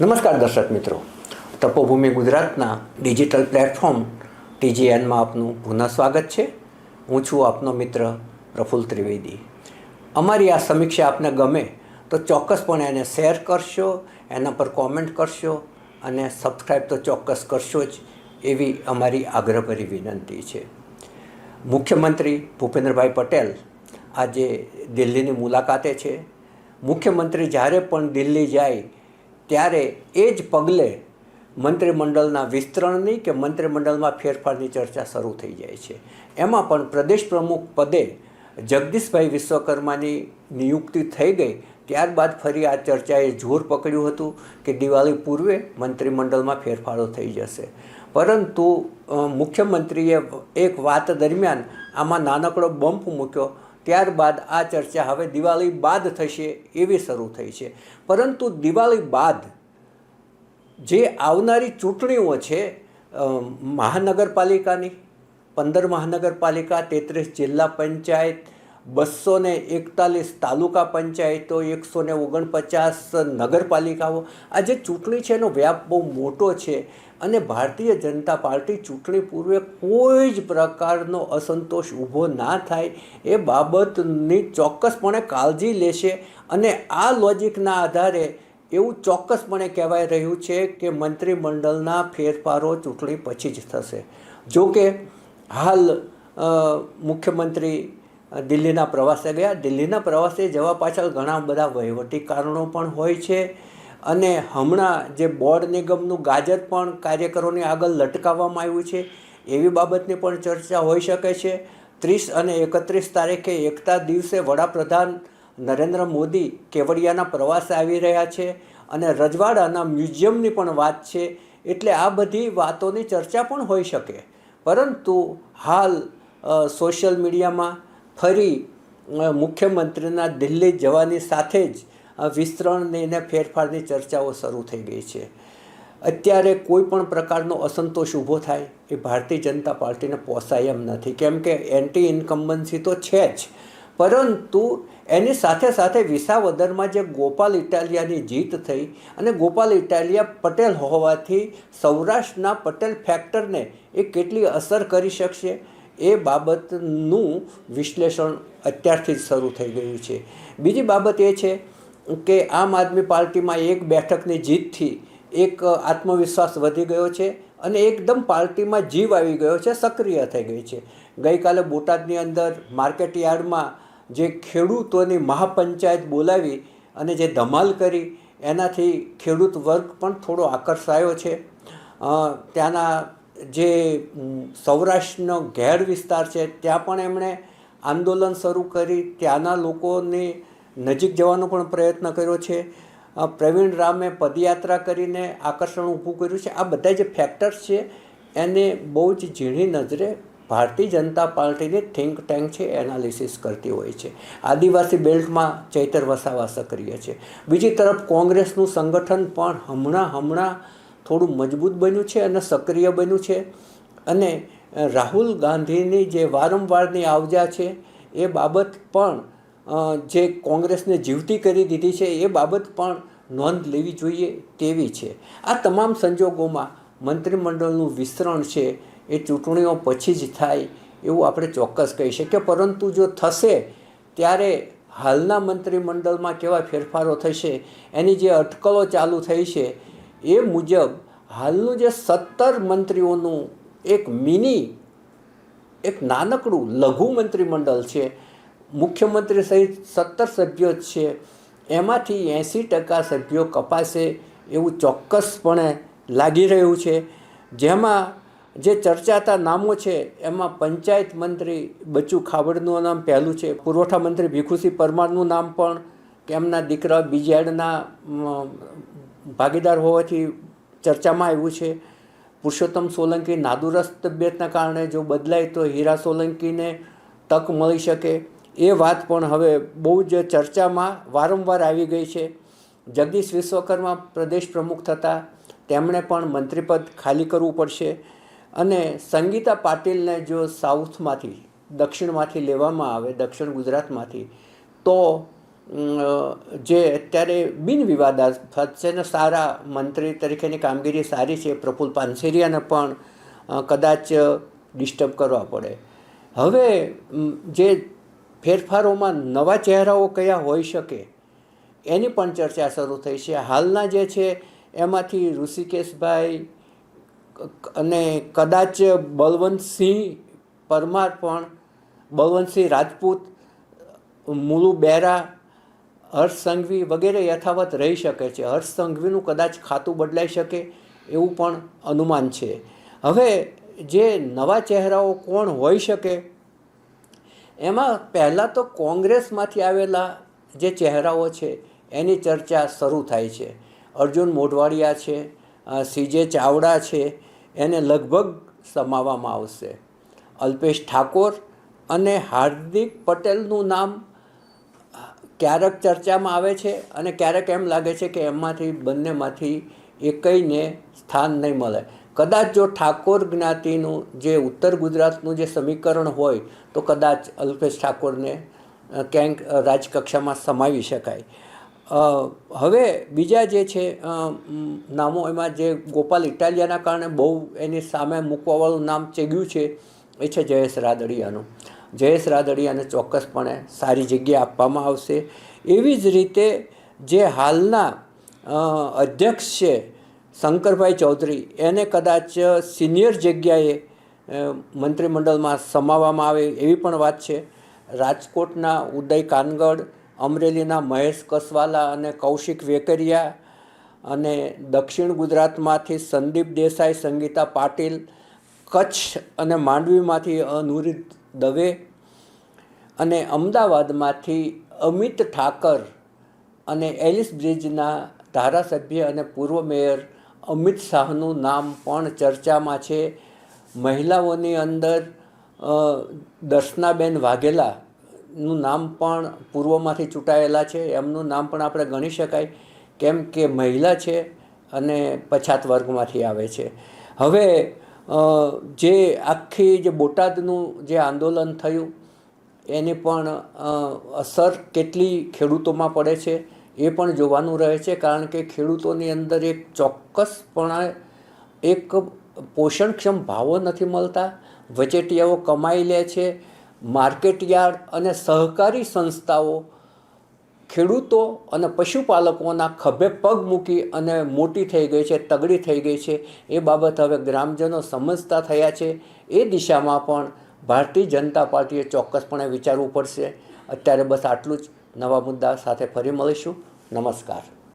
નમસ્કાર દર્શક મિત્રો. તપોભૂમિ ગુજરાતના ડિજિટલ પ્લેટફોર્મ ટીજીએનમાં આપનું પુનઃ સ્વાગત છે. હું છું આપનો મિત્ર પ્રફુલ ત્રિવેદી. અમારી આ સમીક્ષા આપને ગમે તો ચોક્કસપણે એને શેર કરશો, એના પર કોમેન્ટ કરશો અને સબસ્ક્રાઈબ તો ચોક્કસ કરશો જ એવી અમારી આગ્રહભરી વિનંતી છે. મુખ્યમંત્રી ભૂપેન્દ્રભાઈ પટેલ આજે દિલ્હીની મુલાકાતે છે. મુખ્યમંત્રી જ્યારે પણ દિલ્હી જાય ત્યારે એ જ પગલે મંત્રીમંડળના વિસ્તરણની કે મંત્રીમંડળમાં ફેરફારની ચર્ચા શરૂ થઈ જાય છે. એમાં પણ પ્રદેશ પ્રમુખ પદે જગદીશભાઈ વિશ્વકર્માની નિયુક્તિ થઈ ગઈ. ત્યારબાદ ફરી આ ચર્ચાએ જોર પકડ્યું હતું કે દિવાળી પૂર્વે મંત્રીમંડળમાં ફેરફારો થઈ જશે. પરંતુ મુખ્યમંત્રીએ એક વાત દરમિયાન આમાં નાનકડો બમ્પ મૂક્યો. ત્યારબાદ આ ચર્ચા હવે દિવાળી બાદ થશે એવી શરૂ થઈ છે. પરંતુ દિવાળી બાદ જે આવનારી ચૂંટણીઓ છે મહાનગરપાલિકાની, પંદર મહાનગરપાલિકા, તેત્રીસ જિલ્લા પંચાયત બસો ને એકતાલીસ તાલુકા પંચાયતો, એકસો ને ઓગણપચાસ નગરપાલિકાઓ. આ જે ચૂંટણી છે એનો વ્યાપ બહુ મોટો છે અને ભારતીય જનતા પાર્ટી ચૂંટણી પૂર્વે કોઈ જ પ્રકારનો અસંતોષ ઊભો ના થાય એ બાબતની ચોક્કસપણે કાળજી લેશે અને આ લોજિકના આધારે એવું ચોક્કસપણે કહેવાય રહ્યું છે કે મંત્રીમંડળના ફેરફારો ચૂંટણી પછી જ થશે. જો કે હાલ મુખ્યમંત્રી દિલ્હીના પ્રવાસે ગયા. દિલ્હીના પ્રવાસે જવા પાછળ ઘણા બધા વહીવટી કારણો પણ હોય છે અને હમણાં જે બોર્ડ નિગમનું ગાજર પણ કાર્યકરોની આગળ લટકાવવામાં આવ્યું છે, એવી બાબતની પણ ચર્ચા હોઈ શકે છે. ત્રીસ અને એકત્રીસ તારીખે એકતા દિવસે વડાપ્રધાન નરેન્દ્ર મોદી કેવડિયાના પ્રવાસે આવી રહ્યા છે અને રજવાડાના મ્યુઝિયમની પણ વાત છે, એટલે આ બધી વાતોની ચર્ચા પણ હોઈ શકે. પરંતુ હાલ સોશિયલ મીડિયામાં ફરી મુખ્યમંત્રીના દિલ્હી જવાની સાથે જ વિસ્તરણની અને ફેરફારની ચર્ચાઓ શરૂ થઈ ગઈ છે. અત્યારે કોઈ પણ પ્રકારનો અસંતોષ ઊભો થાય એ ભારતીય જનતા પાર્ટીને પોસાય એમ નથી. કેમ કે એન્ટી ઇન્કમ્બન્સી તો છે જ. પરંતુ એની સાથે સાથે વિસાવદરમાં જે ગોપાલ ઇટાલિયાની જીત થઈ અને ગોપાલ ઇટાલિયા પટેલ હોવાથી સૌરાષ્ટ્રના પટેલ ફેક્ટરને એ કેટલી અસર કરી શકશે? એ બાબતનું વિશ્લેષણ અત્યારથી જ શરૂ થઈ ગયું છે. બીજી બાબત એ છે કે આમ આદમી પાર્ટીમાં એક બેઠકની જીતથી એક આત્મવિશ્વાસ વધી ગયો છે અને એકદમ પાર્ટીમાં જીવ આવી ગયો છે, સક્રિય થઈ ગઈ છે. ગઈકાલે બોટાદની અંદર માર્કેટ યાર્ડમાં જે ખેડૂતોની મહાપંચાયત બોલાવી અને જે ધમાલ કરી, એનાથી ખેડૂત વર્ગ પણ થોડો આકર્ષાયો છે. ત્યાંના જે સૌરાષ્ટ્રનો ઘેર વિસ્તાર છે, ત્યાં પણ એમણે આંદોલન શરૂ કરી. ત્યાંના લોકોની નજીક જવાનો પણ પ્રયત્ન કર્યો છે. પ્રવીણ રામે પદયાત્રા કરીને આકર્ષણ ઊભું કર્યું છે. આ બધા જે ફેક્ટર્સ છે, એને બહુ જ ઝીણી નજરે ભારતીય જનતા પાર્ટીની થિંક ટેન્ક છે એનાલિસિસ કરતી હોય છે. આદિવાસી બેલ્ટમાં ચૈતર વસાવા સક્રિય છે. બીજી તરફ કોંગ્રેસનું સંગઠન પણ હમણાં હમણાં થોડું મજબૂત બન્યું છે અને સક્રિય બન્યું છે. અને રાહુલ ગાંધીની જે વારંવારની આવજા છે, એ બાબત પણ જે કોંગ્રેસને જીવતી કરી દીધી છે, એ બાબત પણ નોંધ લેવી જોઈએ તેવી છે. આ તમામ સંજોગોમાં મંત્રીમંડળનું વિસ્તરણ છે, એ ચૂંટણીઓ પછી જ થાય એવું આપણે ચોક્કસ કહી શકીએ. પરંતુ જો થશે, ત્યારે હાલના મંત્રીમંડળમાં કેવા ફેરફારો થશે, એની જે અટકળો ચાલુ થઈ છે એ મુજબ હાલનું જે સત્તર મંત્રીઓનું એક મિની, એક નાનકડું લઘુ મંત્રીમંડળ છે, મુખ્યમંત્રી સહિત સત્તર સભ્યો જ છે, એમાંથી એંસી ટકા સભ્યો કપાશે એવું ચોક્કસપણે લાગી રહ્યું છે. જેમાં જે ચર્ચાતા નામો છે, એમાં પંચાયત મંત્રી બચ્ચુ ખાબડનું નામ પહેલું છે, પુરવઠા મંત્રી ભીખુસિંહ પરમારનું નામ પણ એમના દીકરા બીજેડના ભાગીદાર હોવાથી ચર્ચામાં આવ્યું છે. પુરુષોત્તમ સોલંકી નાદુરસ્ત તબિયતના કારણે જો બદલાય તો હીરા સોલંકીને તક મળી શકે. એ વાત પણ હવે બહુ જ ચર્ચામાં વારંવાર આવી ગઈ છે. જગદીશ વિશ્વકર્મા પ્રદેશ પ્રમુખ થતાં તેમણે પણ મંત્રીપદ ખાલી કરવું પડશે અને સંગીતા પાટીલને જો સાઉથમાંથી, દક્ષિણમાંથી લેવામાં આવે, દક્ષિણ ગુજરાતમાંથી, તો જે અત્યારે બિનવિવાદાસ્પદ છે ને સારા મંત્રી તરીકેની કામગીરી સારી છે પ્રફુલ્લ પાનસેરિયાને પણ કદાચ ડિસ્ટર્બ કરવા પડે. હવે જે ફેરફારોમાં નવા ચહેરાઓ કયા હોઈ શકે, એની પણ ચર્ચા શરૂ થઈ છે. હાલના જે છે, એમાંથી ઋષિકેશભાઈ અને કદાચ બલવંતસિંહ પરમાર પણ, બલવંતસિંહ રાજપૂત મુલુ બેરા હર્ષ સંઘવી વગેરે યથાવત રહી શકે છે. હર્ષ સંઘવીનું કદાચ ખાતું બદલાઈ શકે એવું પણ અનુમાન છે. હવે જે નવા ચહેરાઓ કોણ હોઈ શકે? એમાં પહેલાં તો કોંગ્રેસમાંથી આવેલા જે ચહેરાઓ છે, એની ચર્ચા શરૂ થાય છે. અર્જુન મોઢવાડિયા છે સીજે ચાવડા છે, એને લગભગ સમાવવામાં આવશે. અલ્પેશ ઠાકોર અને હાર્દિક પટેલનું નામ ક્યારેક ચર્ચામાં આવે છે અને ક્યારેક એમ લાગે છે કે એમાંથી, બંનેમાંથી એકઈને સ્થાન નહીં મળે. કદાચ જો ઠાકોર જ્ઞાતિનું જે ઉત્તર ગુજરાતનું જે સમીકરણ હોય, તો કદાચ અલ્પેશ ઠાકોરને ક્યાંક રાજકક્ષામાં સમાવી શકાય. હવે બીજા જે છે નામો એમાં જે ગોપાલ ઇટાલિયાના કારણે બહુ એની સામે મૂકવાવાળું નામ ચેગ્યું છે, એ છે જયેશ રાદડિયાનું. જયેશ રાદડિયાને ચોક્કસપણે સારી જગ્યા આપવામાં આવશે. એવી જ રીતે જે હાલના અધ્યક્ષ છે શંકરભાઈ ચૌધરી, એને કદાચ સિનિયર જગ્યાએ મંત્રીમંડળમાં સમાવવામાં આવે એવી પણ વાત છે. રાજકોટના ઉદય કાનગડ, અમરેલીના મહેશ કસવાલા અને કૌશિક વેકરિયા અને દક્ષિણ ગુજરાતમાંથી સંદીપ દેસાઈ, સંગીતા પાટીલ, કચ્છ અને માંડવીમાંથી અનુરિત દવે. અને અમદાવાદમાંથી અમિત ઠાકર અને એલિસ બ્રિજના ધારાસભ્ય અને પૂર્વ મેયર અમિત શાહનું નામ પણ ચર્ચામાં છે. મહિલાઓની અંદર દર્શનાબેન વાઘેલાનું નામ પણ પૂર્વમાંથી ચૂંટાયેલા છે. એમનું નામ પણ આપણે ગણી શકાય, કેમ કે મહિલા છે અને પછાત વર્ગમાંથી આવે છે. હવે જે આખી જે બોટાદનું જે આંદોલન થયું, એની પણ અસર કેટલી ખેડૂતોમાં પડે છે, એ પણ જોવાનું રહે છે, કારણ કે ખેડૂતોની અંદર એક ચોક્કસપણે એક પોષણક્ષમ ભાવો નથી મળતા, વચેટિયાઓ કમાઈ લે છે, માર્કેટયાર્ડ અને સહકારી સંસ્થાઓ ખેડૂતો અને પશુપાલકોના ખભે પગ મૂકી અને મોટી થઈ ગઈ છે, તગડી થઈ ગઈ છે. એ બાબત હવે ગ્રામજનો સમજતા થયા છે. એ દિશામાં પણ ભારતીય જનતા પાર્ટીએ ચોક્કસપણે વિચારવું પડશે. અત્યારે બસ આટલું જ. નવા મુદ્દા સાથે ફરી મળીશું. નમસ્કાર.